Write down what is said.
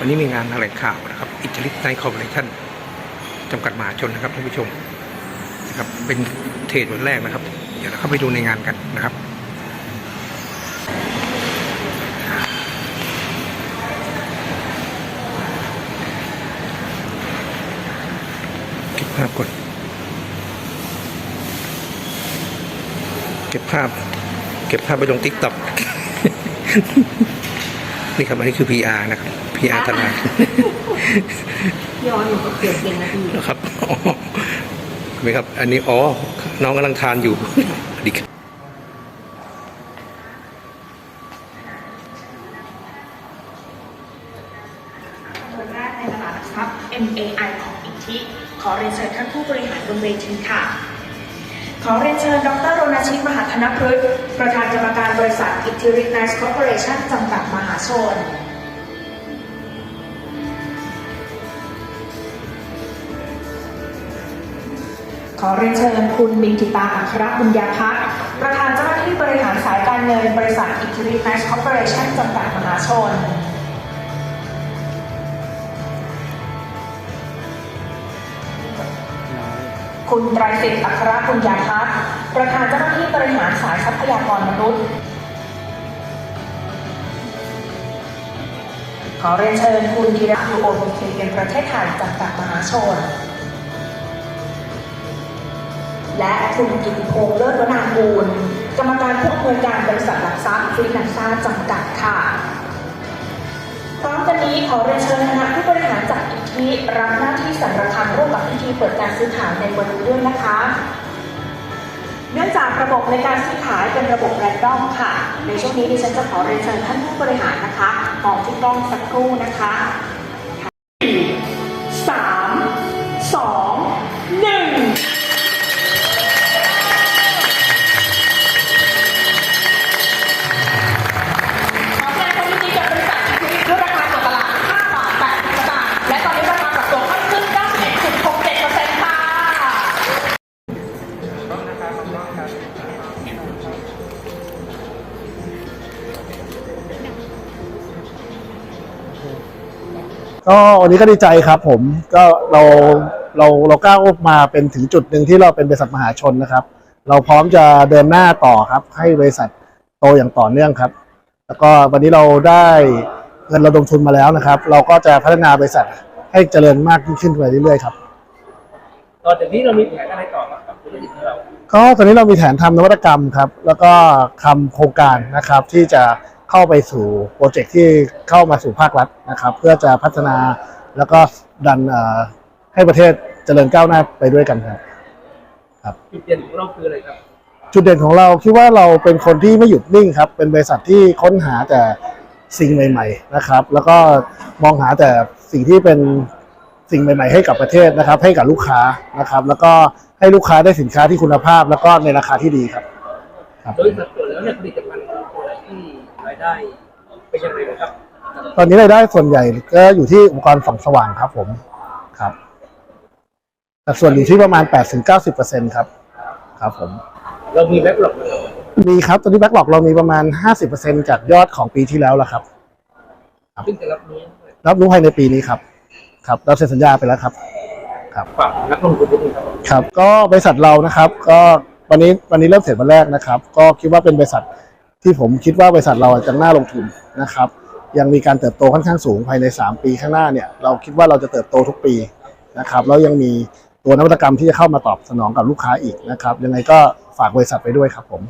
วันนี้มีงานแถลงข่าวนะครับอิตาลีไนคอร์ปอเรชั่นจำกัดมหาชนนะครับท่านผู้ชมนะครับเป็นเทรดวันแรกนะครับ เดี๋ยวเราเข้าไปดูในงานกันนะครับเก็บภาพก่อนเก็บภาพ เก็บภาพไปลงทิกต็อก นี่ครับอันนี้คือ PR นะครับ PR ตลาดย้อนหนูก็เกิดเป็นนาทีนะครับอ๋อเห็นไหมครับ อันนี้อ๋อน้องกำลังทานอยู่สวัสดีครับคนแรกในตลาดหลักทรัพย์ MAI ของอิทธิขอเรียนเชิญท่านผู้บริหารบนเวทีค่ะ ขอเรียนเชิญดรรณชิตมหาธนพฤกษ์ประธานกรรมการบริษัทอิทธิริกไนส์คอร์ปอเรชั่นจำกัดมหาชน ขอเรียนเชิญคุณมินทิตาอัครบุญญาพักษ์ประธานเจ้าหน้าที่บริหารสายการเงินบริษัทอิทธิริกไนส์คอร์ปอเรชั่นจำกัดมหาชน คุณไตรสิทธิ์อัครบุญญาพัฒน์ประธานเจ้าหน้าที่บริหารสายทรัพยากรมนุษย์ ขอเรียนเชิญคุณธีระยูโอมีเคเป็นประเทศไทยจำกัดมหาชน และคุณกิติพงษ์เลิศวนางกูลกรรมการผู้อำนวยการบริษัทหลักทรัพย์ฟรีแลนซ่าจำกัดค่ะ พร้อมกันนี้ขอเรียนเชิญคณะผู้บริหารจากอิทธิรับหน้าที่สั่งระคังร่วมกับพิธีเปิดการซื้อขายในวันนี้ด้วยนะคะ เนื่องจากระบบในการซื้อขายเป็นระบบแรนดอมค่ะ ในช่วงนี้ดิฉันจะขอเรียนเชิญท่านผู้บริหารนะคะมองที่กล้องสักครู่นะคะ ก็วันนี้ก็ดีใจครับผมก็เราเราเราก้าวมาเป็นถึงจุดหนึ่งที่เราเป็นบริษัทมหาชนนะครับ เราพร้อมจะเดินหน้าต่อครับ ให้บริษัทโตอย่างต่อเนื่องครับ แล้วก็วันนี้เราได้เงินระดมทุนมาแล้วนะครับ เราก็จะพัฒนาบริษัทให้เจริญมากยิ่งขึ้นไปเรื่อยๆครับตอนจากนี้เรามีแผนอะไรต่อครับกับธุรกิจของเราก็ตอนนี้เรามีแผนทำนวัตกรรมครับ แล้วก็ทำโครงการนะครับที่จะ เข้าไปสู่โปรเจกต์ที่เข้ามาสู่ภาครัฐนะครับ เพื่อจะพัฒนาแล้วก็ดันเอ่อให้ประเทศเจริญก้าวหน้าไปด้วยกันครับจุดเด่นของเราคืออะไรครับ จุดเด่นของเราคิดว่าเราเป็นคนที่ไม่หยุดนิ่งครับ เป็นบริษัทที่ค้นหาแต่สิ่งใหม่ ๆนะครับ แล้วก็มองหาแต่สิ่งที่เป็นสิ่งใหม่ ๆ ให้กับประเทศนะครับ ให้กับลูกค้านะครับ แล้วก็ให้ลูกค้าได้สินค้าที่คุณภาพ แล้วก็ในราคาที่ดีครับครับ โดยสัดส่วนแล้วเนี่ยผลิตภัณฑ์ของตัวที่รายได้เป็นยังไงนะครับ ตอนนี้รายได้ส่วนใหญ่ก็อยู่ที่อุปกรณ์ส่องสว่างครับผมครับแต่ส่วนอยู่ที่ประมาณ 8-90%ครับ ครับผม เรามีแบ็กหลอกนะครับมีครับ ตอนนี้แบ็กหลอกเรามีประมาณ 50%จากยอดของปีที่แล้วแล้วครับ ซึ่งจะรับรู้รับรู้ภายในปีนี้ครับ ครับเราเซ็นสัญญาไปแล้วครับฝากนักลงทุนนิดนึงครับ ครับ ก็บริษัทเรานะครับ ก็ วันนี้วันนี้เริ่มเสร็จวันแรกนะครับ ก็คิดว่าเป็นบริษัทที่ผมคิดว่าบริษัทเราจะน่าลงทุนนะครับ ยังมีการเติบโตค่อนข้างสูงภายใน 3 ปีข้างหน้าเนี่ยเราคิดว่าเราจะเติบโตทุกปีนะครับแล้วยังมีตัวนวัตกรรมที่จะเข้ามาตอบสนองกับลูกค้าอีกนะครับยังไงก็ฝากบริษัทไปด้วยครับผม